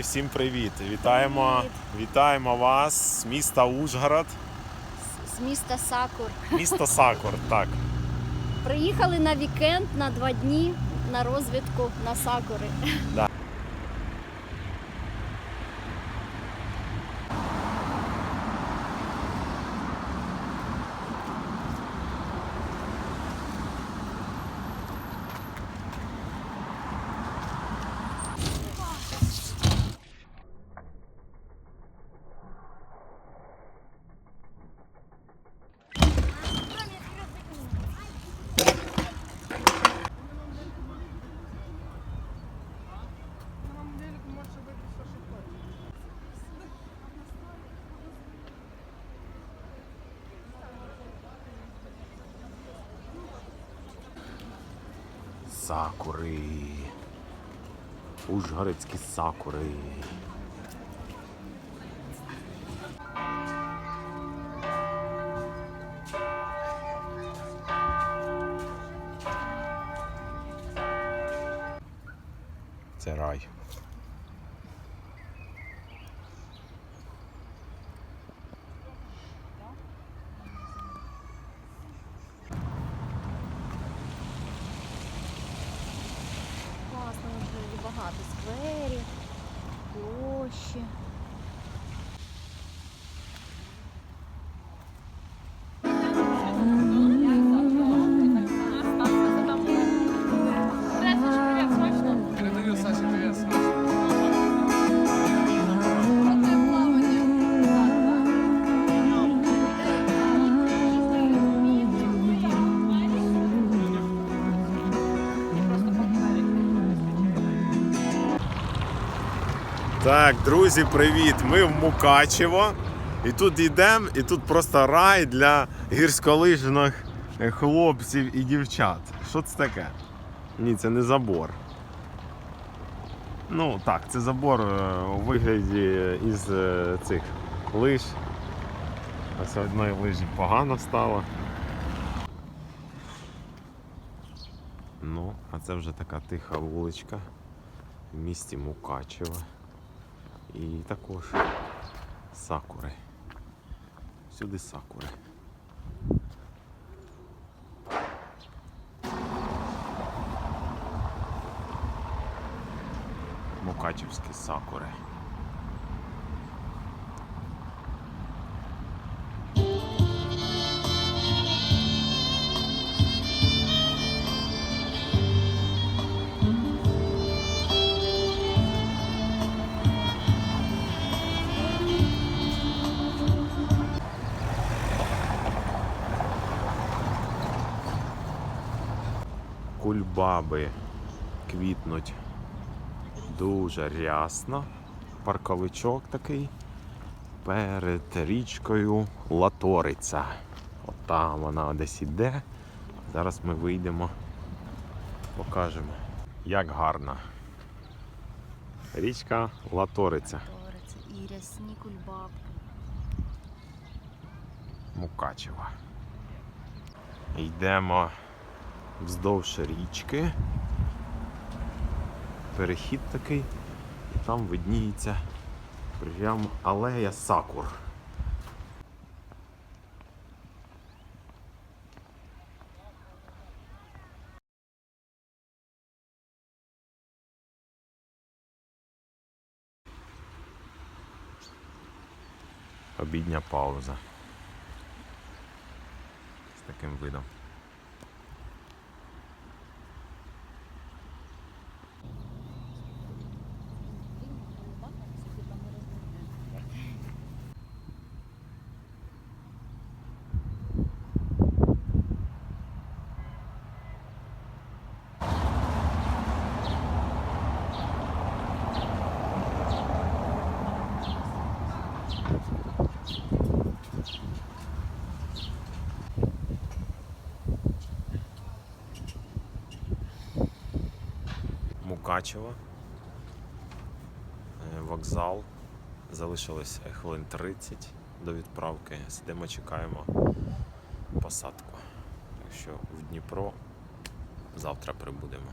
всім привіт! Вітаємо, вітаємо вас з міста Ужгород, з міста Сакур. місто Сакур. Так, Приїхали на вікенд на два дні на розвідку на Сакури. Сакури. Ужгородські сакури. Це рай. Багато скверів, площі. Так, друзі, привіт! Ми в Мукачево. І тут йдемо, і тут просто рай для гірськолижних хлопців і дівчат. Що це таке? Ні, це не забор. Ну так, це забор е, у вигляді із е, цих лиж. Ось одної лижі погано стало. Ну, а це вже така тиха вуличка в місті Мукачево. І також сакури. Сюди сакури. Мукачівські сакури. Кульбаби квітнуть дуже рясно. Парковичок такий перед річкою Латориця. От там вона десь іде. Зараз ми вийдемо, покажемо, як гарно. Річка Латориця. Ториця і рясні кульбабки. Мукачева. Йдемо вздовж річки. Перехід такий, і там видніється прям алея сакур. Обідня пауза. З таким видом. Мукачево. Е, Вокзал. Залишилось хвилин 30 до відправки. Сидимо, чекаємо посадку. Якщо в Дніпро завтра прибудемо.